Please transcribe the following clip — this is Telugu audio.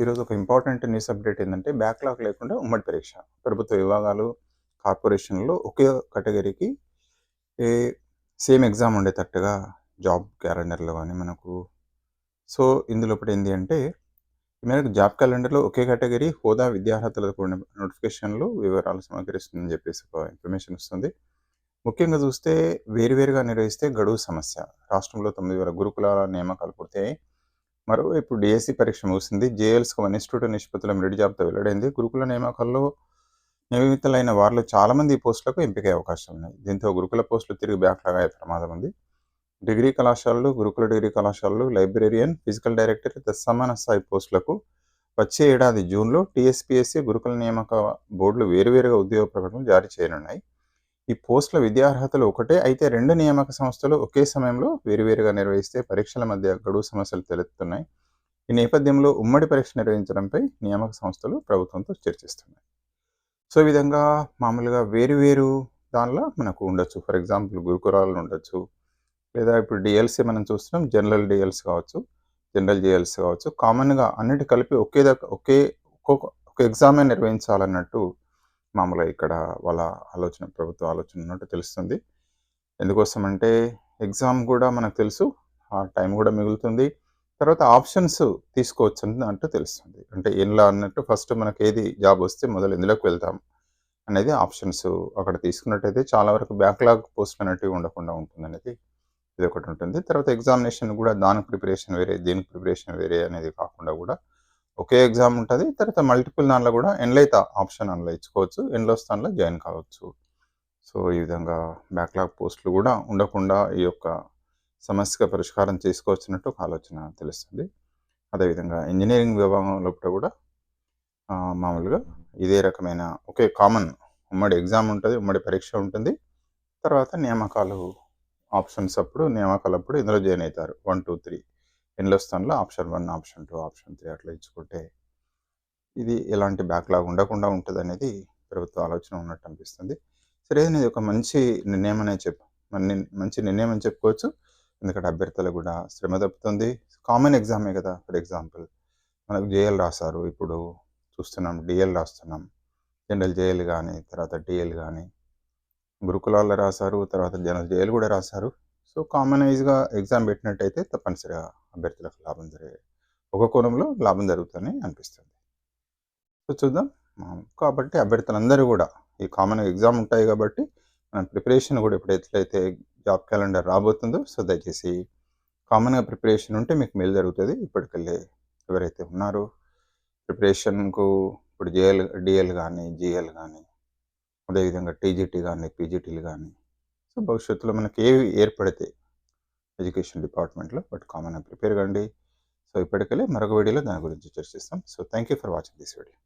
ఈరోజు ఒక ఇంపార్టెంట్ న్యూస్ అప్డేట్ ఏంటంటే బ్యాక్లాగ్ లేకుండా ఉమ్మడి పరీక్ష. ప్రభుత్వ విభాగాలు కార్పొరేషన్లో ఒకే కేటగిరీకి ఏ సేమ్ ఎగ్జామ్ ఉండేటట్టుగా జాబ్ క్యాలెండర్లో కానీ మనకు సో ఇందులో ఒకటి ఏంటి అంటే ఈ మేరకు జాబ్ క్యాలెండర్లో ఒకే కేటగిరీ హోదా విద్యార్హతలకు కూడిన నోటిఫికేషన్లు వివరాలు సమకరిస్తుందని చెప్పేసి ఒక ఇన్ఫర్మేషన్ వస్తుంది. ముఖ్యంగా చూస్తే వేరువేరుగా నిర్వహిస్తే గడువు సమస్య. రాష్ట్రంలో తొమ్మిది వేల గురుకులాల నియామకాలు పూర్తయ్యాయి. మరోవైపు డిఎస్సి పరీక్ష ముగిసింది. జేఎల్స్కు వన్ ఇన్స్టిట్యూట్ నిష్పత్తుల మెరిట్ జాబితా వెల్లడైంది. గురుకుల నియామకాల్లో నియమితులైన వారిలో చాలామంది ఈ పోస్టులకు ఎంపికయ్యే అవకాశాలు ఉన్నాయి. దీంతో గురుకుల పోస్టులు తిరిగి బ్యాక్లాగ్ అయ్యే ప్రమాదం ఉంది. డిగ్రీ కళాశాలలు గురుకుల డిగ్రీ కళాశాలలు లైబ్రేరియన్ ఫిజికల్ డైరెక్టర్ సమాన స్థాయి పోస్టులకు వచ్చే ఏడాది జూన్లో టీఎస్పీఎస్సీ గురుకుల నియామక బోర్డులు వేరువేరుగా ఉద్యోగ ప్రకటనలు జారీ చేయనున్నాయి. ఈ పోస్టుల విద్యార్హతలు ఒకటే. అయితే రెండు నియామక సంస్థలు ఒకే సమయంలో వేరువేరుగా నిర్వహిస్తే పరీక్షల మధ్య గడువు సమస్యలు తెలుస్తున్నాయి ఈ నేపథ్యంలో ఉమ్మడి పరీక్ష నిర్వహించడంపై నియామక సంస్థలు ప్రభుత్వంతో చర్చిస్తున్నాయి. సో ఈ విధంగా మామూలుగా వేరు వేరు దానిలో మనకు ఉండొచ్చు. ఫర్ ఎగ్జాంపుల్ గురుకురాలు ఉండొచ్చు. లేదా ఇప్పుడు డిఎల్సీ మనం చూస్తున్నాం జనరల్ డిఎల్స్ కావచ్చు జనరల్ డిఎల్స్ కావచ్చు. కామన్గా అన్నిటి కలిపి ఒకే దగ్గర ఒకే ఒక్కొక్క ఒక ఎగ్జామే నిర్వహించాలన్నట్టు మామూలుగా ఇక్కడ వాళ్ళ ఆలోచన ప్రభుత్వ ఆలోచన ఉన్నట్టు తెలుస్తుంది. ఎందుకోసం అంటే ఎగ్జామ్ కూడా మనకు తెలుసు ఆ టైం కూడా మిగులుతుంది. తర్వాత ఆప్షన్స్ తీసుకోవచ్చు అంటూ తెలుస్తుంది. అంటే ఎలా అన్నట్టు ఫస్ట్ మనకి ఏది జాబ్ వస్తే మొదలు ఎందులోకి వెళ్తాం అనేది ఆప్షన్స్ అక్కడ తీసుకున్నట్టయితే చాలా వరకు బ్యాక్లాగ్ పోస్ట్ అనేటివి ఉండకుండా ఉంటుంది అనేది ఇది ఒకటి ఉంటుంది. తర్వాత ఎగ్జామినేషన్ కూడా దానికి ప్రిపరేషన్ వేరే దీనికి ప్రిపరేషన్ వేరే అనేది కాకుండా కూడా ఒకే ఎగ్జామ్ ఉంటుంది తర్వాత మల్టిపుల్ దానిలో కూడా ఎన్లైత ఆప్షన్ అందులో ఇచ్చుకోవచ్చు ఎన్లో స్థానంలో జాయిన్ కావచ్చు. సో ఈ విధంగా బ్యాక్లాగ్ పోస్టులు కూడా ఉండకుండా ఈ యొక్క సమస్యగా పరిష్కారం చేసుకోవచ్చినట్టు ఒక ఆలోచన తెలుస్తుంది. అదేవిధంగా ఇంజనీరింగ్ విభాగంలో కూడా మామూలుగా ఇదే రకమైన ఒకే కామన్ ఉమ్మడి ఎగ్జామ్ ఉంటుంది ఉమ్మడి పరీక్ష ఉంటుంది. తర్వాత నియామకాలు ఆప్షన్స్ అప్పుడు నియామకాలు అప్పుడు ఇందులో జాయిన్ అవుతారు. వన్ టూ త్రీ ఎన్లో స్థానంలో option one option two option three అట్లా ఇచ్చుకుంటే ఇది ఎలాంటి బ్యాక్లాగ్ ఉండకుండా ఉంటుంది అనేది ప్రభుత్వ ఆలోచన ఉన్నట్టు అనిపిస్తుంది. సరే ఇది ఒక మంచి నిర్ణయం అనే చెప్పు మంచి నిర్ణయం అని చెప్పుకోవచ్చు. ఎందుకంటే అభ్యర్థులు కూడా శ్రమ తప్పుతుంది. కామన్ ఎగ్జామే కదా ఫర్ ఎగ్జాంపుల్. మనకు జేఎల్ రాశారు ఇప్పుడు చూస్తున్నాం డిఎల్ రాస్తున్నాం. జనరల్ జేఎల్ కానీ తర్వాత డిఎల్ కానీ గురుకులాల్లో రాశారు తర్వాత జనరల్ జేఎల్ కూడా రాశారు. సో కామనైజ్గా ఎగ్జామ్ పెట్టినట్టయితే తప్పనిసరిగా అభ్యర్థులకు లాభం జరిగే ఒక కోణంలో లాభం జరుగుతుందని అనిపిస్తుంది. సో చూద్దాం. కాబట్టి అభ్యర్థులందరూ కూడా ఈ కామన్ ఎగ్జామ్ ఉంటాయి కాబట్టి మన ప్రిపరేషన్ కూడా ఇప్పుడు ఎట్లయితే జాబ్ క్యాలెండర్ రాబోతుందో సో దయచేసి కామన్గా ప్రిపరేషన్ ఉంటే మీకు మేలు జరుగుతుంది. ఇప్పటికెళ్ళి ఎవరైతే ఉన్నారో ప్రిపరేషన్కు ఇప్పుడు జేఎల్ డిఎల్ కానీ జిఎల్ కానీ అదేవిధంగా టీజీటీ కానీ పీజీటీలు కానీ సో భవిష్యత్తులో మనకి ఏవి ఏర్పడితే ఎడ్యుకేషన్ డిపార్ట్మెంట్లో బట్ కామన్గా ప్రిపేర్ కండి. సో ఇప్పటికెళ్ళి మరొక వీడియోలో దాని గురించి చర్చిస్తాం. So thank you for watching this video.